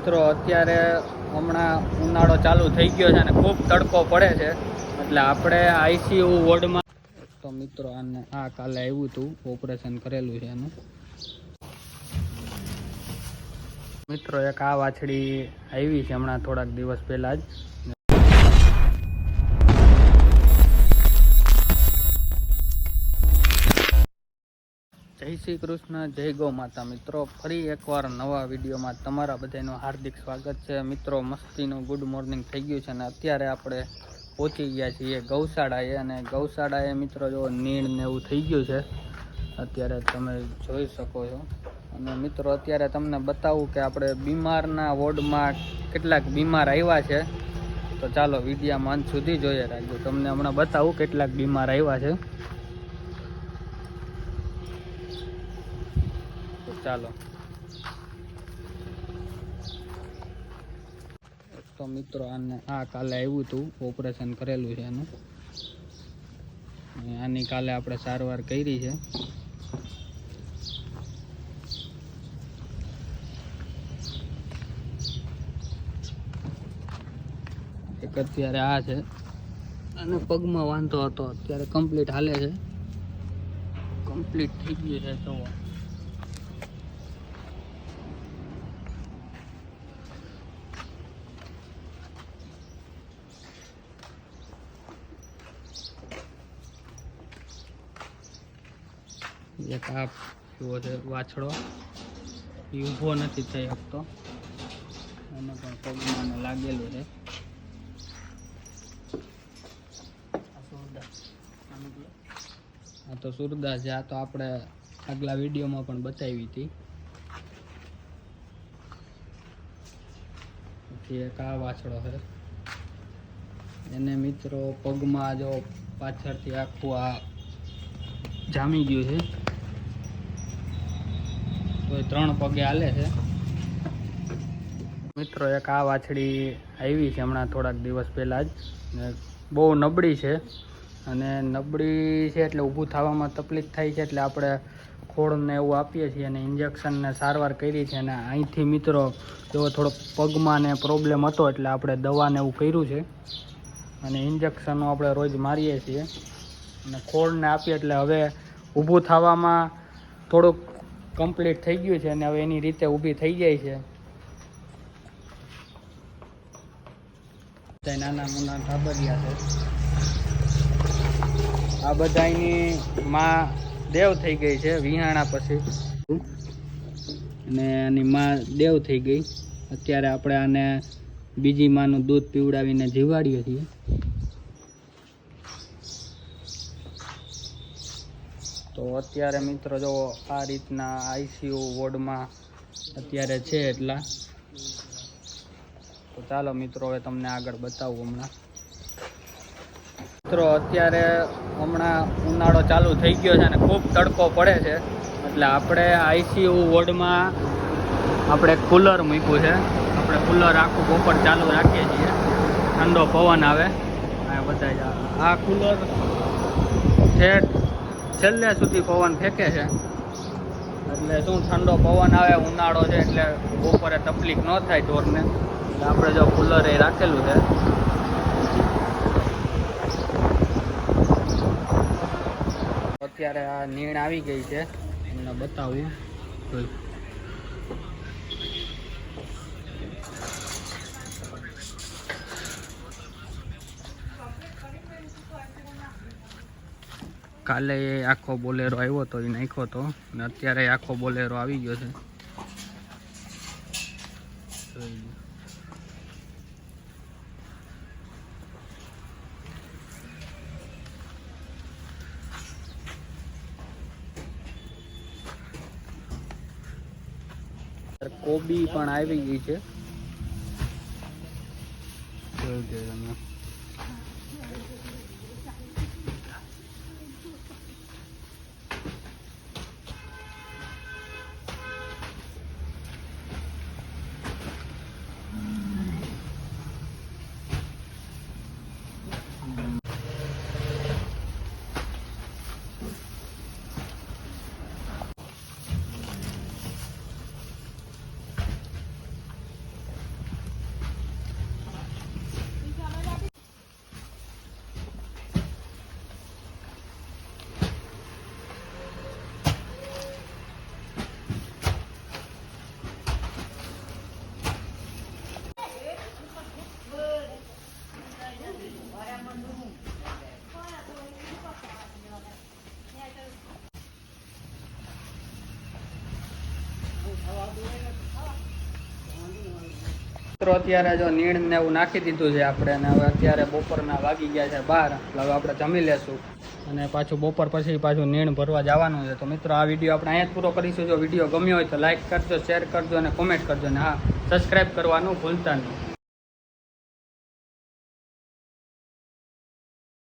મિત્રો, અત્યારે હમણાં ઉનાળો ચાલુ થઈ ગયો છે અને ખૂબ તડકો પડે છે. એટલે આપણે આઈસીયુ વોર્ડમાં તો મિત્રો, આને આ કાલે આવ્યું હતું ઓપરેશન કરેલું છે એનું. મિત્રો, એક આ વાછડી આવી છે હમણાં થોડાક દિવસ પહેલાં જ. જય શ્રી કૃષ્ણ, જય ગૌ માતા મિત્રો. ફરી એકવાર નવા વિડીયોમાં તમારા બધાનું હાર્દિક સ્વાગત છે. મિત્રો, મસ્તીનું ગુડ મોર્નિંગ થઈ ગયું છે અને અત્યારે આપણે પહોંચી ગયા છીએ ગૌશાળાએ અને ગૌશાળાએ મિત્રો જો નીણ ને એવું થઈ ગયું છે, અત્યારે તમે જોઈ શકો છો. અને મિત્રો, અત્યારે તમને બતાવું કે આપણે બીમારના વોર્ડમાં કેટલાક બીમાર આવ્યા છે. તો ચાલો વિડીયામાં અંત સુધી જોઈએ. રાખજો તમને હમણાં બતાવું કેટલાક બીમાર આવ્યા છે. ચાલો. તો મિત્રો આને આ કાલે આવ્યું હતું ઓપરેશન કરેલું છે એનું. આની કાલે આપણે સારવાર કરી છે. એક અત્યારે આ છે. અને પગમાં વાંધો હતો. અત્યારે કમ્પ્લીટ હાલે છે. કમ્પ્લીટ થઈ ગયું છે તો એક કાપ એવો છે વાછડો. એ ઊભો નથી થઈ શકતો. એને પણ પગમાં લાગેલું છે. આ તો સુરદાસ છે. આ તો આપણે આગલા વિડીયોમાં પણ બતાવી હતી. પછી એક આ વાછડો છે. એને મિત્રો પગમાં જો પાછળથી આખું આ જામી ગયું છે. ત્રણ પગે હાલે છે. મિત્રો, એક આ વાછડી આવી છે હમણાં થોડાક દિવસ પહેલાં જ. બહુ નબળી છે. અને નબળી છે એટલે ઊભું થવામાં તકલીફ થાય છે એટલે આપણે ખોળને એવું આપીએ છીએ અને ઇન્જેક્શનને સારવાર કરી છે અને અહીંથી મિત્રો, એવો થોડોક પગમાં ને પ્રોબ્લેમ હતો એટલે આપણે દવાને એવું કર્યું છે. અને ઇન્જેક્શનો આપણે રોજ મારીએ છીએ. અને ખોળને આપીએ એટલે હવે ઊભું થવામાં થોડુંક કમ્પ્લીટ થઈ ગયું છે અને હવે એની રીતે ઊભી થઈ જાય છે. નાના મોના ઢાબરિયા છે. આ બધાની માં દેવ થઈ ગઈ છે, વિહાણા પછી. અને એની માં દેવ થઈ ગઈ. અત્યારે આપણે આને બીજી માનું દૂધ પીવડાવીને જીવાડીએ છીએ. તો અત્યારે મિત્રો જો આ રીતના આઈસીયુ વોર્ડમાં અત્યારે છે એટલા. તો ચાલો મિત્રો હવે તમને આગળ બતાવું હમણાં. મિત્રો અત્યારે હમણાં ઉનાળો ચાલુ થઈ ગયો છે અને ખૂબ તડકો પડે છે. એટલે આપણે આઈસીયુ વોર્ડમાં આપણે કુલર મૂક્યું છે. આપણે કુલર આખું બપોર ચાલુ રાખીએ છીએ. ઠંડો પવન આવે. બધા આ- કુલર ઠેઠ છેલ્લે સુધી પવન ફેંકે છે. એટલે શું ઠંડો પવન આવે, ઉનાળો છે, એટલે બપોરે તકલીફ ન થાય ઢોરને. એટલે આપણે જો કુલર એ રાખેલું છે. અત્યારે આ નીણ આવી ગઈ છે. તમને બતાવું. કાલે આખો બોલેરો આવ્યો હતો એ નાખ્યો હતો અને અત્યારે આખો બોલેરો આવી ગયો છે. કોબી પણ આવી ગઈ છે. લો તમે. મિત્રો, અત્યારે જો નીણ ને એવું નાખી દીધું છે આપણે અને હવે અત્યારે બપોરના વાગી ગયા છે બાર, એટલે હવે આપણે જમી લેશું. અને પાછું બપોર પછી પાછું નીણ ભરવા જવાનું છે. તો મિત્રો, આ વીડિયો આપણે અહીંયા જ પૂરો કરીશું. જો વીડિયો ગમ્યો હોય તો લાઇક કરજો, શેર કરજો અને કોમેન્ટ કરજો. અને હા સબસ્ક્રાઈબ કરવાનું ભૂલતા નહીં.